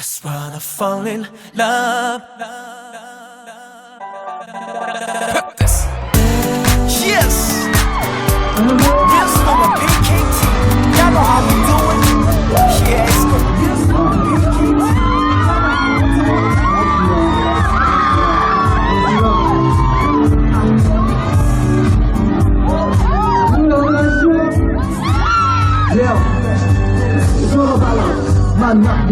Just wanna fall in love. Purpose. Yes. Yes,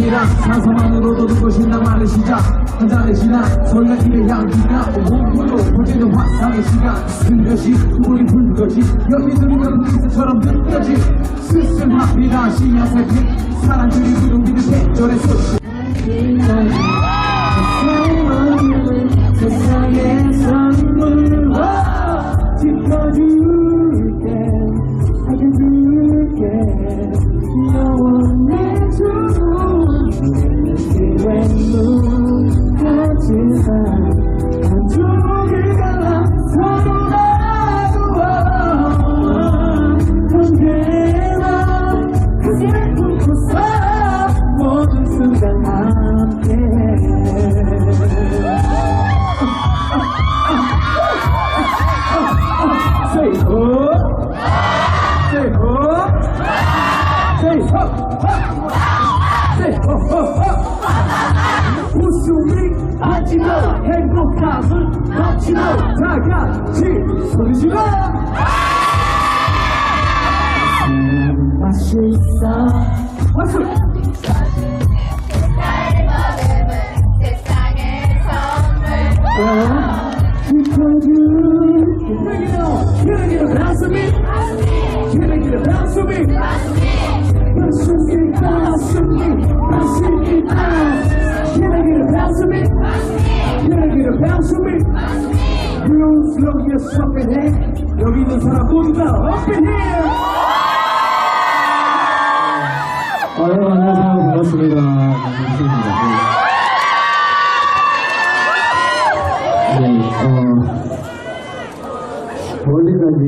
만남이란 상상만으로도 눈부신 낭만의 시작 한 잔의 지나 설레기의 향기가 온몸으로 퍼지는 환상의 시간. 그것이 우리 불것이 여기 들으면 불빛처럼 느껴지. 스승합니다. 신야세계 사람들이 부르기는 계절의 소식 여기 있는 사람 모두 다 up in here. 아, 네, 안녕하세요. 반갑습니다.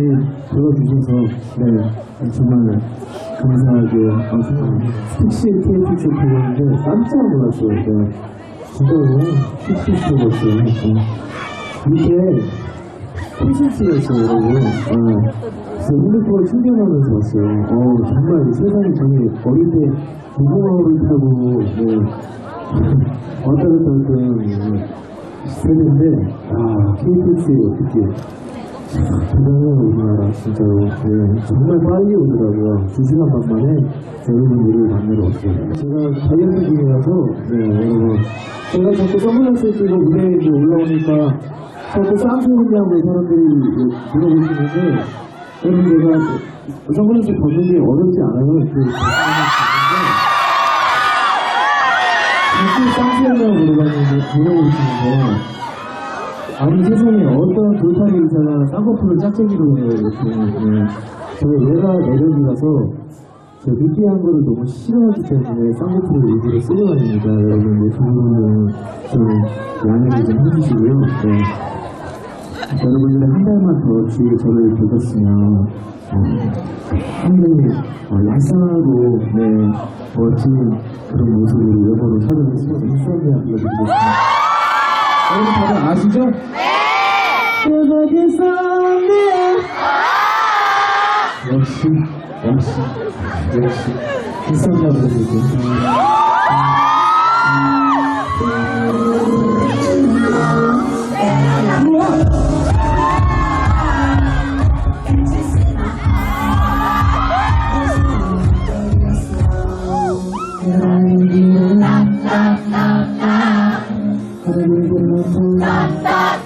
멀리까지 불러주셔서, 네, 정말 감사하게, 어, 택시 KTX 타고 깜짝 놀랐어요. 네, 진짜로 택시 왔어요. 네. 밑에 콘서트가 있어요, 여러분. 어, 그래서 핸드폰을 충전하면서 왔어요. 어, 정말 이 세상에 저는 어릴 때 무궁화호를 타고, 네, 왔다 갔다 했던 네, 세대인데, 아, KTX에 어떻게, 대단해요, 우리나라, 진짜로. 네, 정말 빨리 오더라고요. 두 시간 반 만에 여러분들을 만나러 왔어요. 제가 다이어트 중이라서, 네, 여러분. 제가 자꾸 선글라스 끼고 무대에 올라오니까 자꾸 쌍수냐고 사람들이 물어보시는데, 여러분 제가 선글라스 벗는 게 어렵지 않아요. 그, 자꾸 쌍수냐고 물어봤는데, 물어보시는데, 아니 세상에 어떤 돌팔이 의사가 쌍꺼풀을 짝짝이로 해요 이렇게. 네. 저 얘가 매력이라서 저 느끼한 거를 너무 싫어하기 때문에 쌍꺼풀을 일부러 쓰고 다닙니다 여러분. 네, 두 분은 좀 양해를 좀 해주시고요. 네. 여러분들이 한 달만 더 뒤에 저를 보셨으면 어, 상당히 어, 얄쌍하고 네, 멋진 그런 모습으로 찾아뵙습니다. 인사를 알려드리겠습니다 여러분 다들 아시죠? 네! 역시, 역시, 역시. 인사드려 부탁드 릴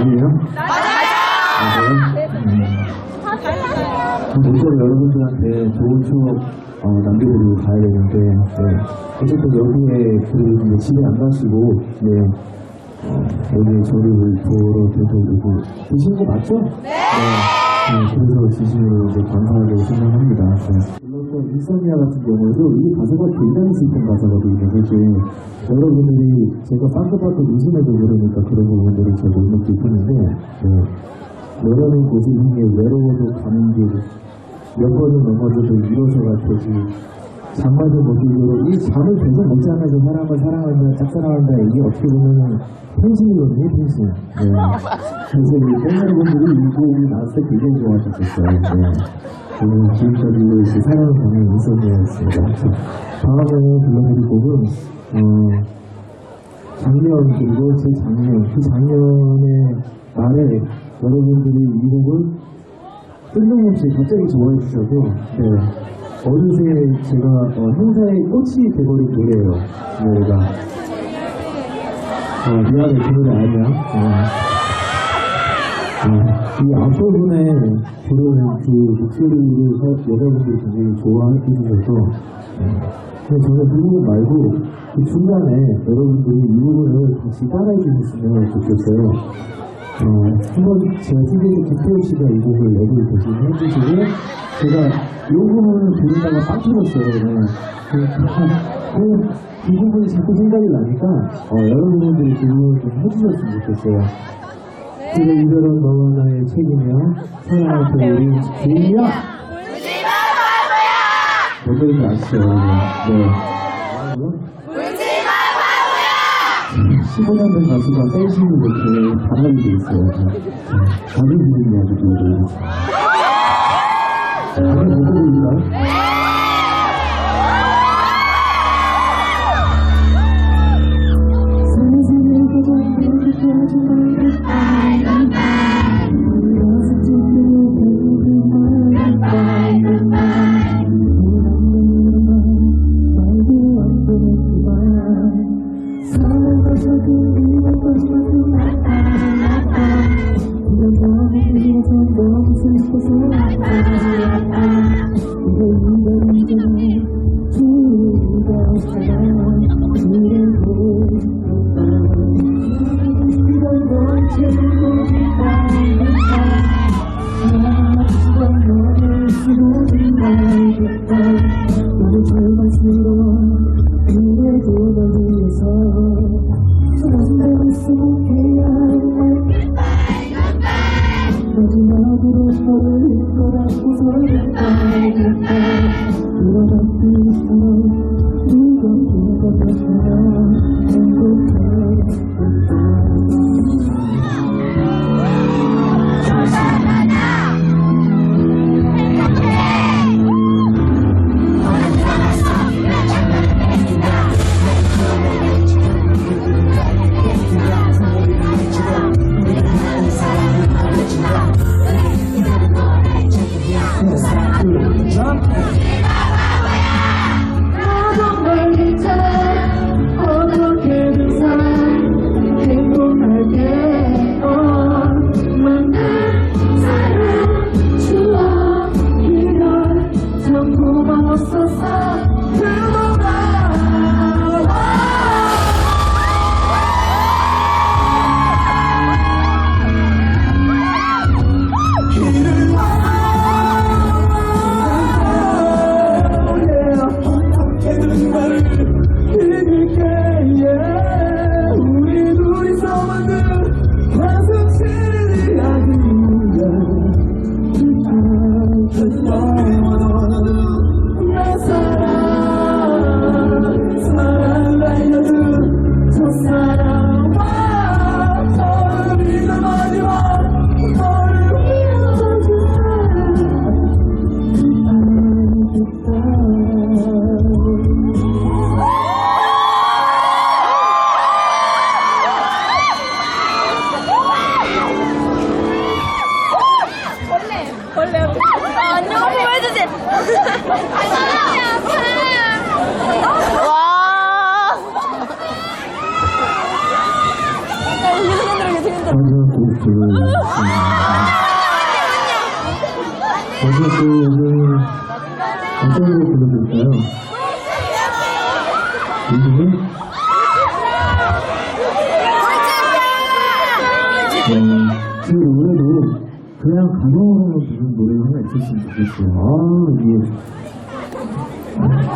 아니에요? 맞아요. 음. 모쪼록 여러분들한테 좋은 추억 어, 남겨드리고 가야 되는데, 네. 어쨌든 여기에 그 집에 안 가시고, 네. 어, 여기 저를 보러 되고 드신 거 맞죠? 네. 네, 그래서 진심으로 이제 감사하게 생각합니다. 네. 물론 인썸니아 같은 경우에도 이 가사가 굉장히 슬픈 가사거든요. 그게 여러분들이 제가 빵긋빵긋 웃음에도 그러니까 그런 부분들을 제가 못 느끼고 있는데, 네. 너라는 곳이 향해 외로워도 가는 길, 몇 번을 넘어져도 일어서가 되지. 잠마저 못 이루고 이 잠을 계속 못 자면서 사람을 사랑한다, 짝사랑한다 이게 어떻게 보면 펜싱이거든요, 펜싱. 네. 그래서 이 팬여러분들이 이 곡이 나왔을 때 굉장히 좋아하셨었어요. 네. 오늘 지금까지 이제 사랑을 가는 인썸니아였습니다. 다음에 불러드릴 곡은 어, 작년 그리고 제 작년 그 작년의 말에 여러분들이 이 곡을 뜬금없이 갑자기 좋아해 주셔서 네. 어느새 제가 어, 행사의 꽃이 돼버린 노래예요. 이 노래가. 어, 미안해, 그 노래 아니야. 어. 어, 이 앞부분에 부르는 그 목소리를 서- 여자분들이 굉장히 좋아해 주셔서 어, 근데 저는 그 부분 말고 그 중간에 여러분들이 이 부분을 같이 따라해 주셨으면 좋겠어요. 어, 한번 제가 생각에 김태우 씨가 이 곡을 내고 대신 해주시고, 제가 이 부분을 부르다가. 네. 그, 그, 그 부분이 자꾸 생각이 나니까, 어, 여러분들이 그 부분을 좀 해주셨으면 좋겠어요. 그래, 이별은 너와 나의 책임이야. 사랑할 때 우리 개인이야! 울지마, 바보야! 뭔지 아시죠? 네. 울지마, 바보야! 15년 된 가수가 댄싱을 이렇게 반하게 돼 있어요. 자기 부분 이야기 들려드리겠습니다. 자기 목소리인가요? 마지막으로 너를 잊고 난 우선을 잊고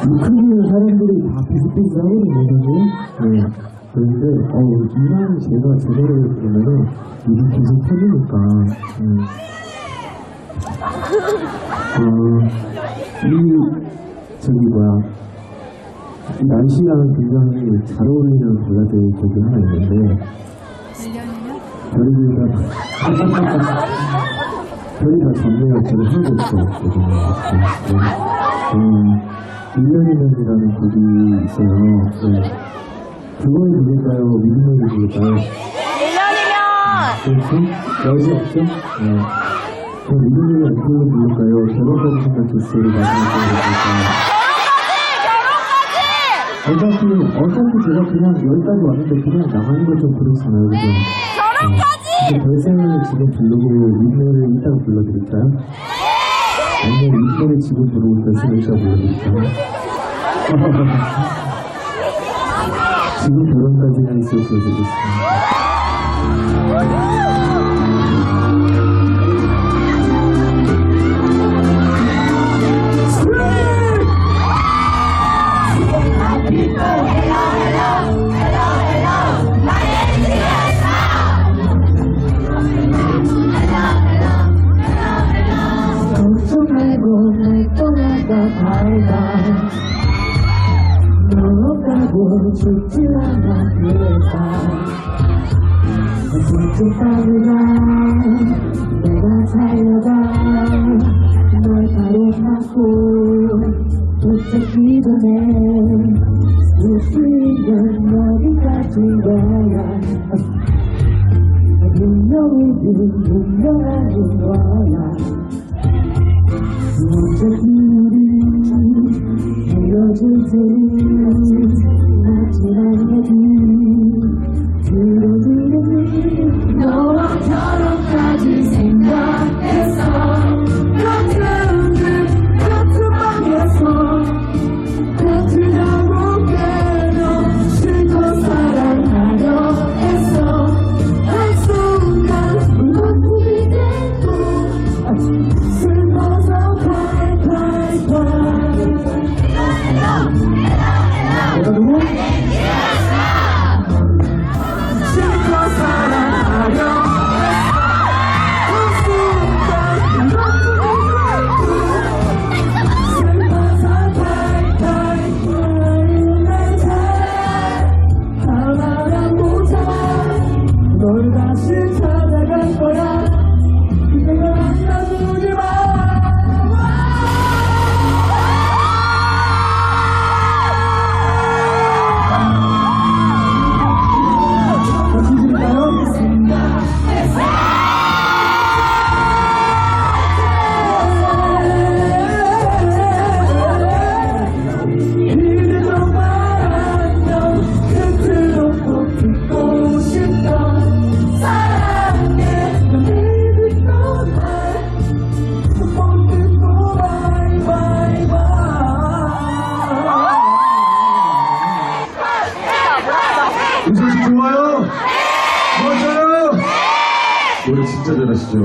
크기는 사람들이 다 비슷비슷하거든요, 네. 그런데, 어, 이만 제가 제 노래를 부르면은, 입이 계속 터지니까, 음. 어, 이, 저기, 뭐야. 이 날씨랑 굉장히 잘 어울리는 발라드 곡이 하나 있는데, 별이 다, 별이 다 전례 역할을 하고. 음, 1년이면이라는 곡이 있어요. 네. 그걸 부를까요? 믿음을 부를까요? 1년이면 그렇죠? 여지 없죠? 네. 그럼 믿음을 안고 부를까요? 결혼까지 생각했어요. 마지막 곡을 부를까요? 어차피, 어차피 제가 그냥 여기까지 왔는데 그냥 나가는 거좀 그렇잖아요. 그죠? 근데 별생을 지금 부르고 윗노래를 이따가 불러드릴까요? 아니면 윗노래 지금 부르고 별생을 이따가 불러드릴까요? 지금 결혼까지는 있었어야 되겠습니다. 도착기 전에 웃으면 아시죠?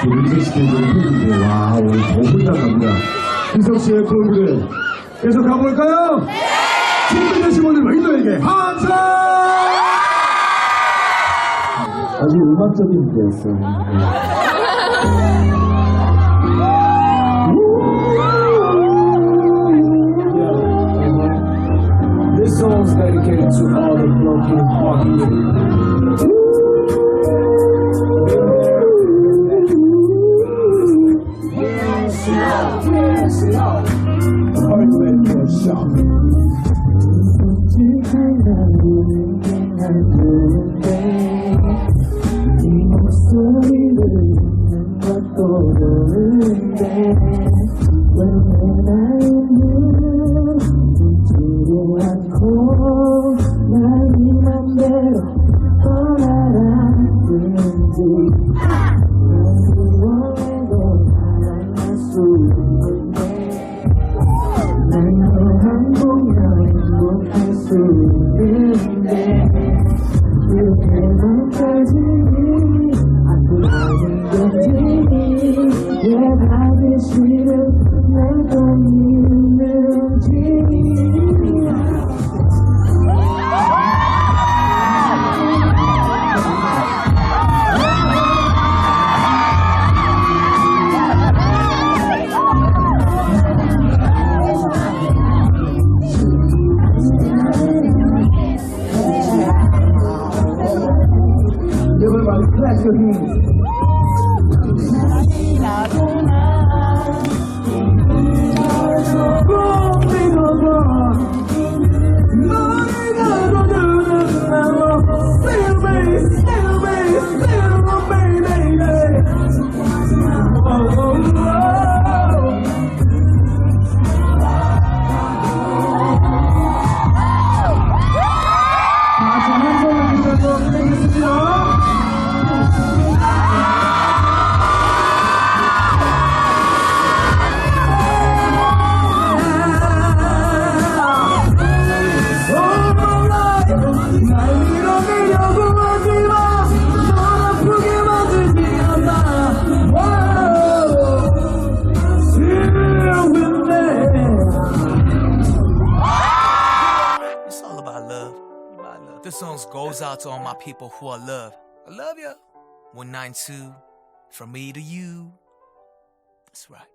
저 민석씨께 너무 팬인데, 와, 오늘 더 홀딱합니다. 민석씨의 그런 무대 계속 가볼까요? 준비되신 오늘 레이더에게 함성! 아주 음악적인 무대였어요. 네. This song's dedicated to all the broken hearted. to be clap your hands. My people who I love. I love you. 192 from me to you. That's right.